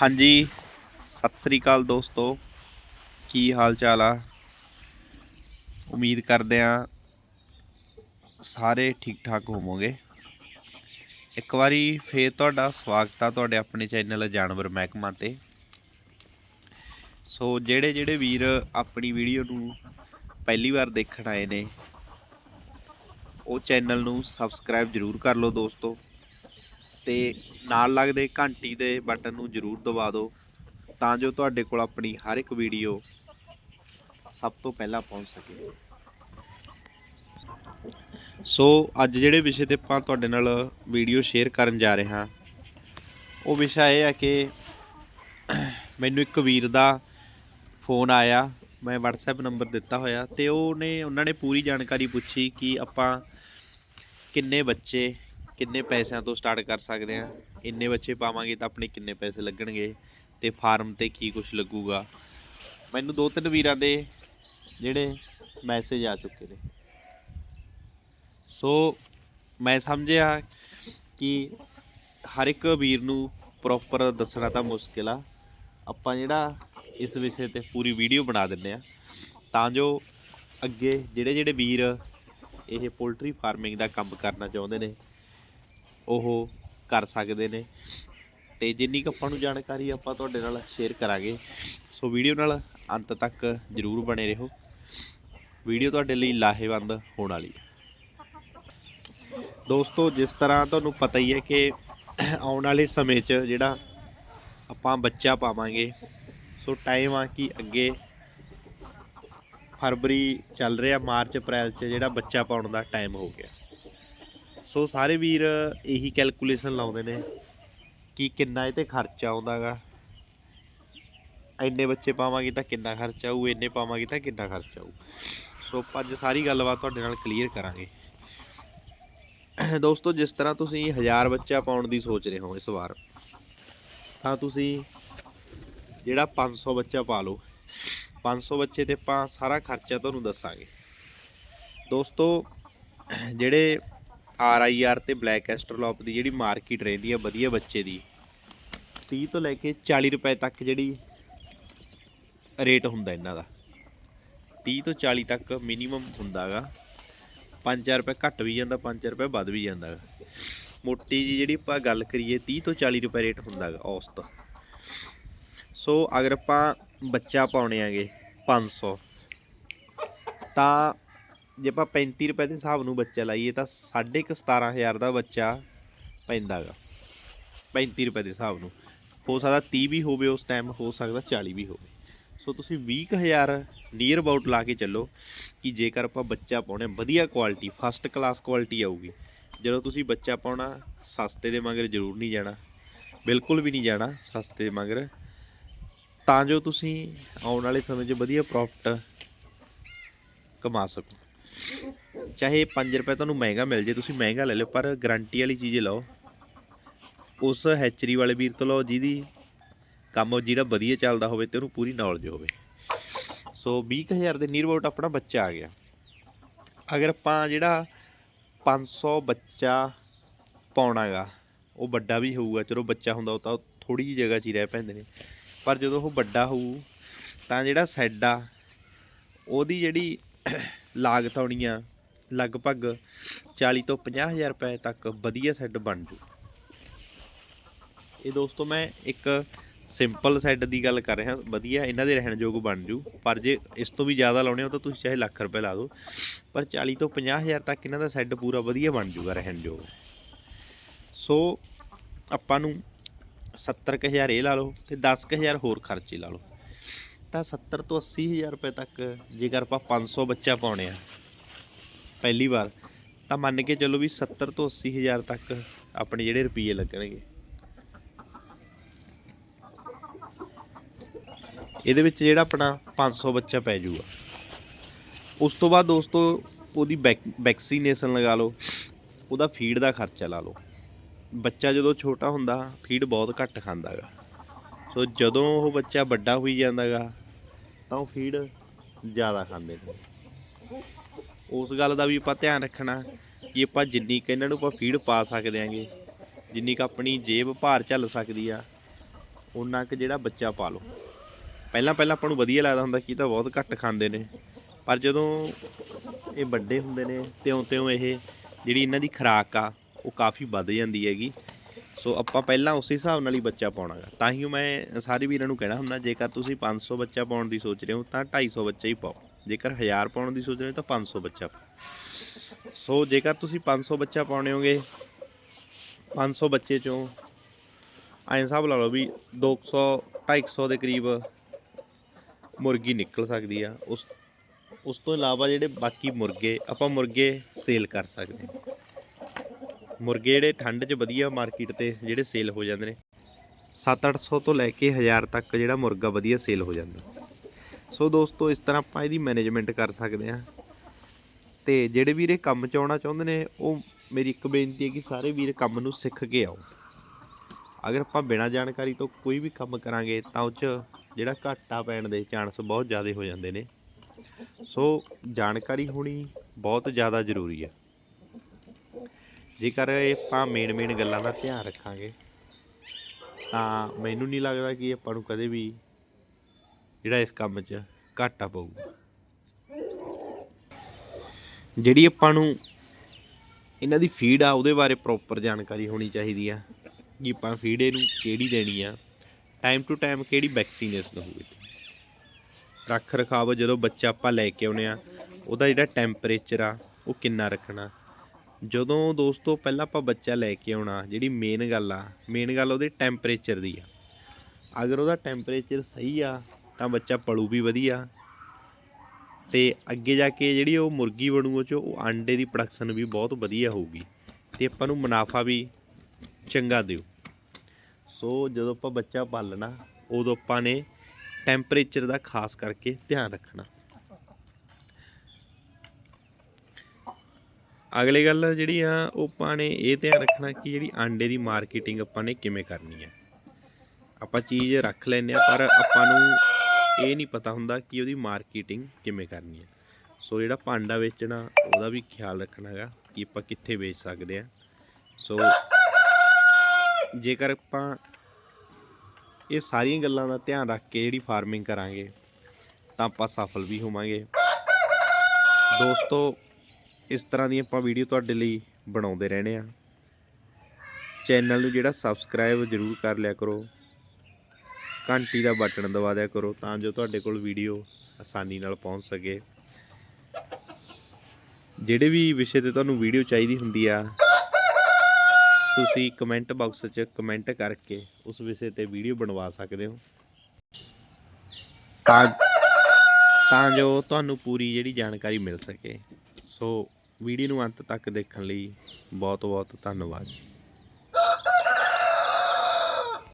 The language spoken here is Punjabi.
ਹਾਂਜੀ, ਸਤਿ ਸ੍ਰੀ ਅਕਾਲ ਦੋਸਤੋ। ਕੀ ਹਾਲ ਚਾਲ ਆ? ਉਮੀਦ ਕਰਦੇ ਆ ਸਾਰੇ ਠੀਕ ਠਾਕ ਹੋਵੋਗੇ। ਇੱਕ ਵਾਰੀ ਫੇਰ ਤੁਹਾਡਾ ਸਵਾਗਤ ਆ ਤੁਹਾਡੇ ਆਪਣੇ ਚੈਨਲ ਜਾਨਵਰ ਮਹਿਕਮਾ ਤੇ। ਸੋ ਜਿਹੜੇ ਜਿਹੜੇ ਵੀਰ ਆਪਣੀ ਵੀਡੀਓ ਨੂੰ ਪਹਿਲੀ ਵਾਰ ਦੇਖਣ ਆਏ ਨੇ, ਉਹ ਚੈਨਲ ਨੂੰ ਸਬਸਕ੍ਰਾਈਬ ਜਰੂਰ ਕਰ ਲਓ ਦੋਸਤੋ। ਤੇ ਨਾਲ ਲੱਗਦੇ ਘੰਟੀ ਦੇ ਬਟਨ ਨੂੰ ਜਰੂਰ ਦਬਾ ਦਿਓ। ਤਾਂ ਜੋ ਤੁਹਾਡੇ ਕੋਲ ਆਪਣੀ ਹਰ ਇੱਕ ਵੀਡੀਓ ਸਭ ਤੋਂ ਪਹਿਲਾਂ ਪਹੁੰਚ ਸਕੇ। ਸੋ ਅੱਜ ਜਿਹੜੇ ਵਿਸ਼ੇ ਤੇ ਆਪਾਂ ਤੁਹਾਡੇ ਨਾਲ ਵੀਡੀਓ ਸ਼ੇਅਰ ਕਰਨ ਜਾ ਰਹੇ ਹਾਂ, ਉਹ ਵਿਸ਼ਾ ਇਹ ਹੈ ਕਿ ਮੈਨੂੰ ਇੱਕ ਵੀਰ ਦਾ ਫੋਨ ਆਇਆ, ਮੈਂ WhatsApp ਨੰਬਰ ਦਿੱਤਾ ਹੋਇਆ ਤੇ ਉਹਨੇ, ਉਹਨਾਂ ਨੇ ਪੂਰੀ ਜਾਣਕਾਰੀ ਪੁੱਛੀ ਕਿ ਆਪਾਂ ਕਿੰਨੇ ਬੱਚੇ ਕਿੰਨੇ ਪੈਸਿਆਂ ਤੋਂ ਸਟਾਰਟ ਕਰ ਸਕਦੇ ਆ ਇੰਨੇ ਬੱਚੇ ਪਾਵਾਂਗੇ ਤਾਂ ਆਪਣੇ ਕਿੰਨੇ ਪੈਸੇ ਲੱਗਣਗੇ? ਤੇ ਫਾਰਮ ਤੇ ਕੀ ਕੁਝ ਲੱਗੂਗਾ? ਮੈਨੂੰ ਦੋ ਤਿੰਨ ਵੀਰਾਂ ਦੇ ਜਿਹੜੇ ਮੈਸੇਜ ਆ ਚੁੱਕੇ ਨੇ। ਸੋ ਮੈਂ ਸਮਝਿਆ ਕਿ ਹਰ ਇੱਕ ਵੀਰ ਨੂੰ ਪ੍ਰੋਪਰ ਦੱਸਣਾ ਤਾਂ ਮੁਸ਼ਕਿਲ ਆ। ਆਪਾਂ ਜਿਹੜਾ ਇਸ ਵਿਸ਼ੇ ਤੇ ਪੂਰੀ ਵੀਡੀਓ ਬਣਾ ਦਿੰਦੇ ਆ ਤਾਂ ਜੋ ਅੱਗੇ ਜਿਹੜੇ ਜਿਹੜੇ ਵੀਰ ਇਹ ਪੋਲਟਰੀ ਫਾਰਮਿੰਗ ਦਾ ਕੰਮ ਕਰਨਾ ਚਾਹੁੰਦੇ ਨੇ ਉਹ ਕਰ ਸਕਦੇ ਨੇ। ਤੇ ਜਿੰਨੀ ਕੁ ਆਪਾਂ ਨੂੰ ਜਾਣਕਾਰੀ ਆਪਾਂ ਤੁਹਾਡੇ ਨਾਲ ਸ਼ੇਅਰ ਕਰਾਂਗੇ। ਸੋ ਵੀਡੀਓ ਨਾਲ ਅੰਤ ਤੱਕ ਜਰੂਰ ਬਣੇ ਰਹੋ। ਵੀਡੀਓ ਤੁਹਾਡੇ ਲਈ ਲਾਹੇਵੰਦ ਹੋਣ ਵਾਲੀ ਹੈ। ਦੋਸਤੋ, ਜਿਸ ਤਰ੍ਹਾਂ ਤੁਹਾਨੂੰ ਪਤਾ ਹੀ ਹੈ ਕਿ ਆਉਣ ਵਾਲੇ ਸਮੇਂ 'ਚ ਜਿਹੜਾ ਆਪਾਂ ਬੱਚਾ ਪਾਵਾਂਗੇ, ਸੋ ਟਾਈਮ ਆ ਕਿ ਅੱਗੇ ਫਰਵਰੀ ਚੱਲ ਰਿਹਾ, ਮਾਰਚ, ਅਪ੍ਰੈਲ 'ਚ ਜਿਹੜਾ ਬੱਚਾ ਪਾਉਣ ਦਾ ਟਾਈਮ ਹੋ ਗਿਆ। ਸੋ ਸਾਰੇ ਵੀਰ ਇਹੀ ਕੈਲਕੂਲੇਸ਼ਨ ਲਾਉਂਦੇ ਨੇ ਕਿ ਕਿੰਨਾ ਇਹ ਤੇ ਖਰਚਾ ਆਉਂਦਾਗਾ। ਇੰਨੇ ਬੱਚੇ ਪਾਵਾਂਗੇ ਤਾਂ ਕਿੰਨਾ ਖਰਚਾ ਆਊ, ਇੰਨੇ ਪਾਵਾਂਗੇ ਤਾਂ ਕਿੰਨਾ ਖਰਚਾ ਆਊ। ਸੋ ਆਪਾਂ ਅੱਜ ਸਾਰੀ ਗੱਲਬਾਤ ਤੁਹਾਡੇ ਨਾਲ ਕਲੀਅਰ ਕਰਾਂਗੇ। ਦੋਸਤੋ, ਜਿਸ ਤਰ੍ਹਾਂ ਤੁਸੀਂ 1000 ਬੱਚਾ ਪਾਉਣ ਦੀ ਸੋਚ ਰਹੇ ਹੋ ਇਸ ਵਾਰ, ਤਾਂ ਤੁਸੀਂ ਜਿਹੜਾ 500 ਬੱਚਾ ਪਾ ਲਓ 500 ਬੱਚੇ ਤੇ ਆਪਾਂ ਸਾਰਾ ਖਰਚਾ ਤੁਹਾਨੂੰ ਦੱਸਾਂਗੇ। ਦੋਸਤੋ, ਜਿਹੜੇ ਆਰ ਆਈ ਆਰ ਤੇ ਬਲੈਕ ਐਸਟਰਲੋਪ ਦੀ ਜਿਹੜੀ ਮਾਰਕੀਟ ਰਹਿੰਦੀ ਆ ਵਧੀਆ ਬੱਚੇ ਦੀ 30 ਤੋਂ ਲੈ ਕੇ 40 ਰੁਪਏ ਤੱਕ ਜਿਹੜੀ ਰੇਟ ਹੁੰਦਾ ਇਹਨਾਂ ਦਾ। 30 ਤੋਂ 40 ਤੱਕ ਮਿਨੀਮਮ ਹੁੰਦਾਗਾ 5 ਰੁਪਏ ਘੱਟ ਵੀ ਜਾਂਦਾ 5 ਰੁਪਏ ਵੱਧ ਵੀ ਜਾਂਦਾ ਗਾ। ਮੋਟੀ ਜੀ ਜਿਹੜੀ ਆਪਾਂ ਗੱਲ ਕਰੀਏ 30 ਤੋਂ 40 ਰੁਪਏ ਰੇਟ ਹੁੰਦਾਗਾ ਔਸਤ ਸੋ ਅਗਰ ਆਪਾਂ ਬੱਚਾ ਪਾਉਣੇ ਆਗੇ 500 ਤਾਂ ਜੇ ਆਪਾਂ 35 ਰੁਪਏ ਦੇ ਹਿਸਾਬ ਨੂੰ ਬੱਚਾ ਲਾਈਏ ਤਾਂ 17500 ਦਾ ਬੱਚਾ ਪੈਂਦਾਗਾ। 35 ਰੁਪਏ ਦੇ ਹਿਸਾਬ ਨੂੰ। ਹੋ ਸਕਦਾ 30 ਵੀ ਹੋਵੇ ਉਸ ਟਾਈਮ ਹੋ ਸਕਦਾ 40 ਵੀ ਹੋਵੇ। ਸੋ ਤੁਸੀਂ 20000 ਨੀਅਰ ਅਬਾਊਟ ਲਾ ਕੇ ਚੱਲੋ ਕਿ ਜੇਕਰ ਆਪਾਂ ਬੱਚਾ ਪਾਉਣਾ, ਵਧੀਆ ਕੁਆਲਿਟੀ ਫਸਟ ਕਲਾਸ ਕੁਆਲਿਟੀ ਆਊਗੀ। ਜਦੋਂ ਤੁਸੀਂ ਬੱਚਾ ਪਾਉਣਾ, ਸਸਤੇ ਦੇ ਮਗਰ ਜ਼ਰੂਰ ਨਹੀਂ ਜਾਣਾ। ਬਿਲਕੁਲ ਵੀ ਨਹੀਂ ਜਾਣਾ ਸਸਤੇ ਦੇ ਮਗਰ। ਤਾਂ ਜੋ ਤੁਸੀਂ ਆਉਣ ਵਾਲੇ ਸਮੇਂ 'ਚ ਵਧੀਆ ਪ੍ਰੋਫਿਟ ਕਮਾ ਸਕੋ। ਚਾਹੇ 5 ਰੁਪਏ ਤੁਹਾਨੂੰ ਮਹਿੰਗਾ ਮਿਲ ਜੇ, ਤੁਸੀਂ ਮਹਿੰਗਾ ਲੈ ਲਿਓ, ਪਰ ਗਾਰੰਟੀ ਵਾਲੀ ਚੀਜ਼ ਲਓ। ਉਸ ਹੈਚਰੀ ਵਾਲੇ ਵੀਰ ਤੋਂ ਲਓ, ਜਿਹਦੀ ਕੰਮ ਜਿਹੜਾ ਵਧੀਆ ਚੱਲਦਾ ਹੋਵੇ ਤੇ ਉਹਨੂੰ ਪੂਰੀ ਨੌਲੇਜ ਹੋਵੇ। ਸੋ 20000 ਦੇ ਨੀਅਰ ਅਬਾਊਟ ਆਪਣਾ ਬੱਚਾ ਆ ਗਿਆ। ਅਗਰ ਆਪਾਂ ਜਿਹੜਾ 500 ਬੱਚਾ ਪਾਉਣਾਗਾ, ਉਹ ਵੱਡਾ ਵੀ ਹੋਊਗਾ। ਚਲੋ ਬੱਚਾ ਹੁੰਦਾ ਉਹ ਤਾਂ ਥੋੜੀ ਜਿਹੀ ਜਗ੍ਹਾ 'ਚ ਹੀ ਰਹਿ ਪੈਂਦੇ ਨੇ। ਪਰ ਜਦੋਂ ਉਹ ਵੱਡਾ ਹੋਊ, ਤਾਂ ਜਿਹੜਾ ਸੈੱਡ ਆ, ਉਹਦੀ ਜਿਹੜੀ ਲਾਗਤ ਆਉਣੀ ਆ ਲਗਭਗ 40 ਤੋਂ 50000 ਰੁਪਏ ਤੱਕ ਵਧੀਆ ਸੈੱਟ ਬਣ ਜੂ। ਇਹ ਦੋਸਤੋ, ਮੈਂ ਇੱਕ ਸਿੰਪਲ ਸੈੱਡ ਦੀ ਗੱਲ ਕਰ ਰਿਹਾ, ਵਧੀਆ ਇਹਨਾਂ ਦੇ ਰਹਿਣ ਯੋਗ ਬਣ ਜੂ। ਪਰ ਜੇ ਇਸ ਤੋਂ ਵੀ ਜ਼ਿਆਦਾ ਲਾਉਣੇ ਹੋ ਤਾਂ ਤੁਸੀਂ ਚਾਹੇ ਲੱਖ ਰੁਪਏ ਲਾ ਦਿਓ, ਪਰ 40 ਤੋਂ 50000 ਤੱਕ ਇਹਨਾਂ ਦਾ ਸੈੱਟ ਪੂਰਾ ਵਧੀਆ ਬਣ ਜੂਗਾ ਰਹਿਣ ਯੋਗ। ਸੋ ਆਪਾਂ ਨੂੰ 70000 ਇਹ ਲਾ ਲਓ ਤੇ 10000 ਹੋਰ ਖਰਚੇ ਲਾ ਲਓ। ਤਾਂ 70 ਤੋਂ 80000 ਰੁਪਏ ਤੱਕ, ਜੇਕਰ ਆਪਾਂ 500 ਬੱਚਾ ਪਾਉਣੇ ਆ, ਪਹਿਲੀ ਵਾਰ, ਤਾਂ ਮੰਨ ਕੇ ਚੱਲੋ ਵੀ 70 ਤੋਂ 80000 ਤੱਕ ਆਪਣੇ ਜਿਹੜੇ ਰੁਪਏ ਲੱਗਣਗੇ। ਇਹਦੇ ਵਿੱਚ ਜਿਹੜਾ ਆਪਣਾ 500 ਬੱਚਾ ਪੈ ਜਾਊਗਾ। ਉਸ ਤੋਂ ਬਾਅਦ ਦੋਸਤੋ, ਉਹਦੀ ਵੈਕਸੀਨੇਸ਼ਨ ਲਗਾ ਲਓ, ਉਹਦਾ ਫੀਡ ਦਾ ਖਰਚਾ ਲਾ ਲਓ। ਬੱਚਾ ਜਦੋਂ ਛੋਟਾ ਹੁੰਦਾ, ਫੀਡ ਬਹੁਤ ਘੱਟ ਖਾਂਦਾਗਾ ਸੋ ਜਦੋਂ ਉਹ ਬੱਚਾ ਵੱਡਾ ਹੋਈ ਜਾਂਦਾਗਾ ਤਾਂ ਉਹ ਫੀਡ ਜ਼ਿਆਦਾ ਖਾਂਦੇ ਨੇ। ਉਸ ਗੱਲ ਦਾ ਵੀ ਆਪਾਂ ਧਿਆਨ ਰੱਖਣਾ ਕਿ ਆਪਾਂ ਜਿੰਨੀ ਕੁ ਇਹਨਾਂ ਨੂੰ ਆਪਾਂ ਫੀਡ ਪਾ ਸਕਦੇ ਆਂਗੇ, ਜਿੰਨੀ ਕੁ ਆਪਣੀ ਜੇਬ ਭਾਰ ਝੱਲ ਸਕਦੀ ਆ ਉਹਨਾਂ ਕੁ ਜਿਹੜਾ ਬੱਚਾ ਪਾ ਲਓ। ਪਹਿਲਾਂ ਪਹਿਲਾਂ ਆਪਾਂ ਨੂੰ ਵਧੀਆ ਲੱਗਦਾ ਹੁੰਦਾ ਕਿ ਤਾਂ ਬਹੁਤ ਘੱਟ ਖਾਂਦੇ ਨੇ, ਪਰ ਜਦੋਂ ਇਹ ਵੱਡੇ ਹੁੰਦੇ ਨੇ, ਤਿਉਂ ਤਿਉਂ ਇਹ ਜਿਹੜੀ ਇਹਨਾਂ ਦੀ ਖੁਰਾਕ ਆ, ਉਹ ਕਾਫੀ ਵੱਧ ਜਾਂਦੀ ਹੈਗੀ। ਸੋ ਆਪਾਂ ਪਹਿਲਾਂ ਉਸੇ ਹਿਸਾਬ ਨਾਲ ਹੀ ਬੱਚਾ ਪਾਉਣਾਗਾ। ਤਾਂ ਹੀ ਮੈਂ ਸਾਰੇ ਵੀਰਾਂ ਨੂੰ ਕਹਿਣਾ ਹੁੰਦਾ, ਜੇਕਰ ਤੁਸੀਂ 500 ਬੱਚਾ ਪਾਉਣ ਦੀ ਸੋਚ ਰਹੇ ਹੋ, ਤਾਂ 250 ਬੱਚਾ ਹੀ ਪਾਓ। ਜੇਕਰ 1000 ਪਾਉਣ ਦੀ ਸੋਚ ਰਹੇ ਹੋ, ਤਾਂ 500 ਬੱਚਾ ਪਾਓ। ਸੋ ਜੇਕਰ ਤੁਸੀਂ 500 ਬੱਚਾ ਪਾਉਣੇ ਹੋਗੇ 500 ਬੱਚੇ ਚੋਂ ਐਂ ਹਿਸਾਬ ਲਾ ਲਓ ਵੀ 200 250 ਦੇ ਕਰੀਬ ਮੁਰਗੀ ਨਿਕਲ ਸਕਦੀ ਆ। ਉਸ ਉਸ ਤੋਂ ਇਲਾਵਾ ਜਿਹੜੇ ਬਾਕੀ ਮੁਰਗੇ, ਆਪਾਂ ਮੁਰਗੇ ਸੇਲ ਕਰ ਸਕਦੇ ਹਾਂ। ਮੁਰਗੇ ਜਿਹੜੇ ਠੰਡ 'ਚ ਵਧੀਆ ਮਾਰਕੀਟ ਤੇ ਜਿਹੜੇ ਸੇਲ ਹੋ ਜਾਂਦੇ ਨੇ 7-800 ਤੋਂ ਲੈ ਕੇ 1000 ਤੱਕ ਜਿਹੜਾ ਮੁਰਗਾ ਵਧੀਆ ਸੇਲ ਹੋ ਜਾਂਦਾ। ਸੋ ਦੋਸਤੋ, ਇਸ ਤਰ੍ਹਾਂ ਆਪਾਂ ਇਹਦੀ ਮੈਨੇਜਮੈਂਟ ਕਰ ਸਕਦੇ ਹਾਂ। ਤੇ ਜਿਹੜੇ ਵੀਰੇ ਕੰਮ 'ਚ ਆਉਣਾ ਚਾਹੁੰਦੇ ਨੇ, ਉਹ ਮੇਰੀ ਇੱਕ ਬੇਨਤੀ ਹੈ ਕਿ ਸਾਰੇ ਵੀਰ ਕੰਮ ਨੂੰ ਸਿੱਖ ਕੇ ਆਓ। ਅਗਰ ਆਪਾਂ ਬਿਨਾਂ ਜਾਣਕਾਰੀ ਤੋਂ ਕੋਈ ਵੀ ਕੰਮ ਕਰਾਂਗੇ, ਤਾਂ ਉਹ 'ਚ ਜਿਹੜਾ ਘਾਟਾ ਪੈਣ ਦੇ ਚਾਂਸ ਬਹੁਤ ਜ਼ਿਆਦਾ ਹੋ ਜਾਂਦੇ ਨੇ। ਸੋ ਜਾਣਕਾਰੀ ਹੋਣੀ ਬਹੁਤ ਜ਼ਿਆਦਾ ਜ਼ਰੂਰੀ ਹੈ। ਜੇਕਰ ਇਹ ਆਪਾਂ ਮੇਨ ਮੇਨ ਗੱਲਾਂ ਦਾ ਧਿਆਨ ਰੱਖਾਂਗੇ, ਤਾਂ ਮੈਨੂੰ ਨਹੀਂ ਲੱਗਦਾ ਕਿ ਆਪਾਂ ਨੂੰ ਕਦੇ ਵੀ ਜਿਹੜਾ ਇਸ ਕੰਮ 'ਚ ਘਾਟਾ ਪਊਗਾ। ਜਿਹੜੀ ਆਪਾਂ ਨੂੰ ਇਹਨਾਂ ਦੀ ਫੀਡ ਆ, ਉਹਦੇ ਬਾਰੇ ਪ੍ਰੋਪਰ ਜਾਣਕਾਰੀ ਹੋਣੀ ਚਾਹੀਦੀ ਆ ਕਿ ਆਪਾਂ ਫੀਡ ਇਹਨੂੰ ਕਿਹੜੀ ਦੇਣੀ ਆ ਟਾਈਮ ਟੂ ਟਾਈਮ ਕਿਹੜੀ ਵੈਕਸੀਨੇਸ਼ਨ ਹੋਵੇ। ਰੱਖ ਰਖਾਵ ਜਦੋਂ ਬੱਚਾ ਆਪਾਂ ਲੈ ਕੇ ਆਉਨੇ ਆ, ਉਹਦਾ ਜਿਹੜਾ ਟੈਂਪਰੇਚਰ ਆ, ਉਹ ਕਿੰਨਾ ਰੱਖਣਾ। ਜਦੋਂ ਦੋਸਤੋ ਪਹਿਲਾਂ ਆਪਾਂ ਬੱਚਾ ਲੈ ਕੇ ਆਉਣਾ, ਜਿਹੜੀ ਮੇਨ ਗੱਲ ਆ ਮੇਨ ਗੱਲ ਉਹਦੇ ਟੈਂਪਰੇਚਰ ਦੀ ਆ। ਅਗਰ ਉਹਦਾ ਟੈਂਪਰੇਚਰ ਸਹੀ ਆ, ਤਾਂ ਬੱਚਾ ਪਲੂ ਵੀ ਵਧੀਆ। ਤੇ ਅੱਗੇ ਜਾ ਕੇ ਜਿਹੜੀ ਉਹ ਮੁਰਗੀ ਬਣੂ, ਉਹ 'ਚ ਉਹ ਆਂਡੇ ਦੀ ਪ੍ਰੋਡਕਸ਼ਨ ਵੀ ਬਹੁਤ ਵਧੀਆ ਹੋਊਗੀ। ਤੇ ਆਪਾਂ ਨੂੰ ਮੁਨਾਫਾ ਵੀ ਚੰਗਾ ਦਿਓ। ਸੋ ਜਦੋਂ ਆਪਾਂ ਬੱਚਾ ਪਾਲਣਾ, ਉਦੋਂ ਆਪਾਂ ਨੇ ਟੈਂਪਰੇਚਰ ਦਾ ਖਾਸ ਕਰਕੇ ਧਿਆਨ ਰੱਖਣਾ। ਅਗਲੀ ਗੱਲ ਜਿਹੜੀ ਆ ਉਹ ਆਪਾਂ ਨੇ ਇਹ ਧਿਆਨ ਰੱਖਣਾ ਕਿ ਜਿਹੜੀ ਆਂਡੇ ਦੀ ਮਾਰਕੀਟਿੰਗ ਆਪਾਂ ਨੇ ਕਿਵੇਂ ਕਰਨੀ ਹੈ ਆਪਾਂ ਚੀਜ਼ ਰੱਖ ਲੈਂਦੇ ਆ ਪਰ ਆਪਾਂ ਨੂੰ ਇਹ ਨਹੀਂ ਪਤਾ ਹੁੰਦਾ ਕਿ ਉਹਦੀ ਮਾਰਕੀਟਿੰਗ ਕਿਵੇਂ ਕਰਨੀ ਹੈ ਸੋ ਜਿਹੜਾ ਭਾਂਡਾ ਵੇਚਣਾ, ਉਹਦਾ ਵੀ ਖਿਆਲ ਰੱਖਣਾ ਹੈਗਾ ਕਿ ਆਪਾਂ ਕਿੱਥੇ ਵੇਚ ਸਕਦੇ ਆ ਸੋ ਜੇਕਰ ਆਪਾਂ ਇਹ ਸਾਰੀਆਂ ਗੱਲਾਂ ਦਾ ਧਿਆਨ ਰੱਖ ਕੇ ਜਿਹੜੀ ਫਾਰਮਿੰਗ ਕਰਾਂਗੇ, ਤਾਂ ਆਪਾਂ ਸਫਲ ਵੀ ਹੋਵਾਂਗੇ। ਦੋਸਤੋ ਇਸ ਤਰ੍ਹਾਂ ਦੀ ਆਪਾਂ ਵੀਡੀਓ ਤੁਹਾਡੇ ਲਈ ਬਣਾਉਂਦੇ ਰਹਿਣੇ ਆ ਚੈਨਲ ਨੂੰ ਜਿਹੜਾ ਸਬਸਕ੍ਰਾਈਬ ਜ਼ਰੂਰ ਕਰ ਲਿਆ ਕਰੋ। ਘੰਟੀ ਦਾ ਬਟਨ ਦਬਾ ਦਿਆ ਕਰੋ ਤਾਂ ਜੋ ਤੁਹਾਡੇ ਕੋਲ ਵੀਡੀਓ ਆਸਾਨੀ ਨਾਲ ਪਹੁੰਚ ਸਕੇ। ਜਿਹੜੇ ਵੀ ਵਿਸ਼ੇ ਤੇ ਤੁਹਾਨੂੰ ਵੀਡੀਓ ਚਾਹੀਦੀ ਹੁੰਦੀ ਆ, ਤੁਸੀਂ ਕਮੈਂਟ ਬਾਕਸ 'ਚ ਕਮੈਂਟ ਕਰਕੇ ਉਸ ਵਿਸ਼ੇ ਤੇ ਵੀਡੀਓ ਬਣਵਾ ਸਕਦੇ ਹੋ। ਤਾਂ ਤਾਂ ਜੋ ਤੁਹਾਨੂੰ ਪੂਰੀ ਜਿਹੜੀ ਜਾਣਕਾਰੀ ਮਿਲ ਸਕੇ। ਸੋ ਵੀਡੀਓ ਨੂੰ ਅੰਤ ਤੱਕ ਦੇਖਣ ਲਈ ਬਹੁਤ ਬਹੁਤ ਧੰਨਵਾਦ ਜੀ।